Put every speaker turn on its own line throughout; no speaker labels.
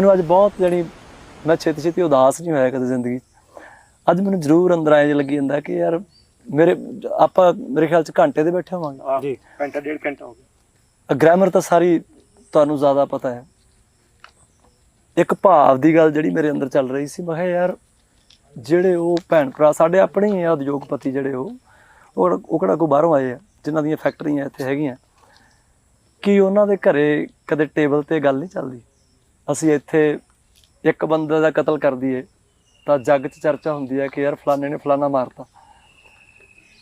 ਮੈਨੂੰ ਅੱਜ ਬਹੁਤ ਜਣੀ ਮੈਂ ਛੇਤੀ ਛੇਤੀ ਉਦਾਸ ਨਹੀਂ ਹੋਇਆ ਕਦੇ ਜ਼ਿੰਦਗੀ 'ਚ। ਅੱਜ ਮੈਨੂੰ ਜ਼ਰੂਰ ਅੰਦਰ ਆਏ ਜੇ ਲੱਗੀ ਜਾਂਦਾ ਕਿ ਯਾਰ ਮੇਰੇ ਆਪਾਂ ਮੇਰੇ ਖਿਆਲ 'ਚ ਘੰਟੇ ਦੇ ਬੈਠੇ ਹੋਵਾਂਗੇ।
ਜੀ। ਘੰਟਾ ਡੇਢ ਘੰਟਾ ਹੋ ਗਿਆ।
ਗ੍ਰਾਮਰ ਤਾਂ ਸਾਰੀ ਤੁਹਾਨੂੰ ਜ਼ਿਆਦਾ ਪਤਾ ਹੈ। ਇੱਕ ਭਾਵ ਦੀ ਗੱਲ ਜਿਹੜੀ ਮੇਰੇ ਅੰਦਰ ਚੱਲ ਰਹੀ ਸੀ ਮੈਂ ਕਿਹਾ ਯਾਰ ਜਿਹੜੇ ਉਹ ਭੈਣ ਭਰਾ ਸਾਡੇ ਆਪਣੇ ਹੀ ਆ ਉਦਯੋਗਪਤੀ ਜਿਹੜੇ ਉਹ ਉਹ ਉਹ ਕਿਹੜਾ ਕੋ ਬਾਹਰੋਂ ਆਏ ਆ ਜਿਨ੍ਹਾਂ ਦੀਆਂ ਫੈਕਟਰੀਆਂ ਇੱਥੇ ਹੈਗੀਆਂ। ਕੀ ਉਹਨਾਂ ਦੇ ਘਰੇ ਕਦੇ ਟੇਬਲ ਤੇ ਗੱਲ ਨਹੀਂ ਚੱਲਦੀ? ਅਸੀਂ ਇੱਥੇ ਇੱਕ ਬੰਦੇ ਦਾ ਕਤਲ ਕਰ ਦਈਏ ਤਾਂ ਜੱਗ 'ਚ ਚਰਚਾ ਹੁੰਦੀ ਹੈ ਕਿ ਯਾਰ ਫਲਾਣੇ ਨੇ ਫਲਾਣਾ ਮਾਰਤਾ।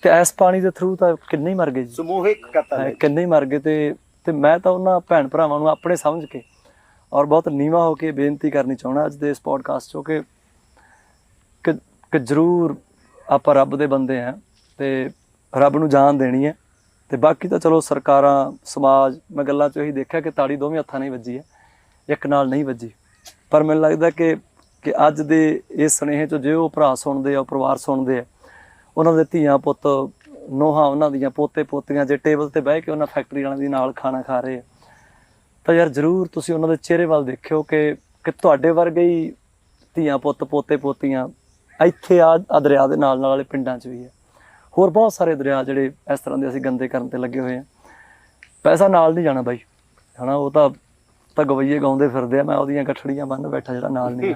ਤੇ ਇਸ ਪਾਣੀ ਦੇ ਥਰੂ ਤਾਂ ਕਿੰਨੇ ਹੀ ਮਰ ਗਏ ਜੀ।
ਸਮੂਹਿਕ ਕਤਲ
ਹੈ, ਕਿੰਨੇ ਹੀ ਮਰ ਗਏ ਤੇ ਤੇ ਮੈਂ ਤਾਂ ਉਹਨਾਂ ਭੈਣ ਭਰਾਵਾਂ ਨੂੰ ਆਪਣੇ ਸਮਝ ਕੇ ਔਰ ਬਹੁਤ ਨੀਵਾ ਹੋ ਕੇ ਬੇਨਤੀ ਕਰਨੀ ਚਾਹਣਾ ਅੱਜ ਦੇ ਇਸ ਪੋਡਕਾਸਟ 'ਚੋਂ ਕਿ ਕਿ ਜ਼ਰੂਰ ਆਪਾਂ ਰੱਬ ਦੇ ਬੰਦੇ ਆ ਤੇ ਰੱਬ ਨੂੰ ਜਾਨ ਦੇਣੀ ਹੈ। ਤੇ ਬਾਕੀ ਤਾਂ ਚਲੋ ਸਰਕਾਰਾਂ ਸਮਾਜ ਮੈਂ ਗੱਲਾਂ 'ਚ ਇਹੀ ਦੇਖਿਆ ਕਿ ਤਾੜੀ ਦੋਵੇਂ ਹੱਥਾਂ ਨਾਲ ਹੀ ਵੱਜੀ ਹੈ। ਇੱਕ ਨਾਲ ਨਹੀਂ ਵੱਜੀ। ਪਰ ਮੈਨੂੰ ਲੱਗਦਾ ਕਿ ਕਿ ਅੱਜ ਦੇ ਇਸ ਸੁਨੇਹੇ 'ਚ ਜੇ ਉਹ ਭਰਾ ਸੁਣਦੇ ਆ, ਉਹ ਪਰਿਵਾਰ ਸੁਣਦੇ ਆ, ਉਹਨਾਂ ਦੇ ਧੀਆਂ ਪੁੱਤ, ਨੋਹਾਂ ਉਹਨਾਂ ਦੀਆਂ ਪੋਤੇ ਪੋਤੀਆਂ ਜੇ ਟੇਬਲ ਤੇ ਬਹਿ ਕੇ ਉਹਨਾਂ ਫੈਕਟਰੀ ਵਾਲਿਆਂ ਦੀ ਨਾਲ ਖਾਣਾ ਖਾ ਰਹੇ ਆ, ਤਾਂ ਯਾਰ ਜ਼ਰੂਰ ਤੁਸੀਂ ਉਹਨਾਂ ਦੇ ਚਿਹਰੇ ਵੱਲ ਦੇਖਿਓ ਕਿ ਕਿ ਤੁਹਾਡੇ ਵਰਗੇ ਹੀ ਧੀਆਂ ਪੁੱਤ, ਪੋਤੇ ਪੋਤੀਆਂ ਇੱਥੇ ਆ ਆ ਦਰਿਆ ਦੇ ਨਾਲ ਨਾਲ ਵਾਲੇ ਪਿੰਡਾਂ 'ਚ ਵੀ ਹੈ ਹੋਰ ਬਹੁਤ ਸਾਰੇ ਦਰਿਆ ਜਿਹੜੇ ਇਸ ਤਰ੍ਹਾਂ ਦੇ ਅਸੀਂ ਗੰਦੇ ਕਰਨ ਤੇ ਲੱਗੇ ਹੋਏ ਆ। ਪੈਸਾ ਨਾਲ ਨਹੀਂ ਜਾਣਾ ਬਾਈ, ਹਨਾ, ਉਹ ਤਾਂ ਤਾਂ ਗਵਈਏ ਗਾਉਂਦੇ ਫਿਰਦੇ ਆ, ਮੈਂ ਉਹਦੀਆਂ ਕਠੜੀਆਂ ਬੰਨ ਬੈਠਾ ਜਿਹੜਾ ਨਾਲ ਨਹੀਂ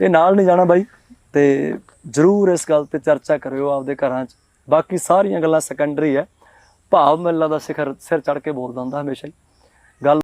ਇਹ ਨਾਲ ਨਹੀਂ ਜਾਣਾ ਬਾਈ, ਤੇ ਜ਼ਰੂਰ ਇਸ ਗੱਲ ਤੇ ਚਰਚਾ ਕਰਿਓ ਆਪਦੇ ਘਰਾਂ 'ਚ। ਬਾਕੀ ਸਾਰੀਆਂ ਗੱਲਾਂ ਸੈਕੰਡਰੀ ਹੈ। ਭਾਵ ਮੈਨੂੰ ਦਾ ਸਿਖਰ ਸਿਰ ਚੜ ਕੇ ਬੋਲਦਾ ਹੁੰਦਾ ਹਮੇਸ਼ਾ ਹੀ।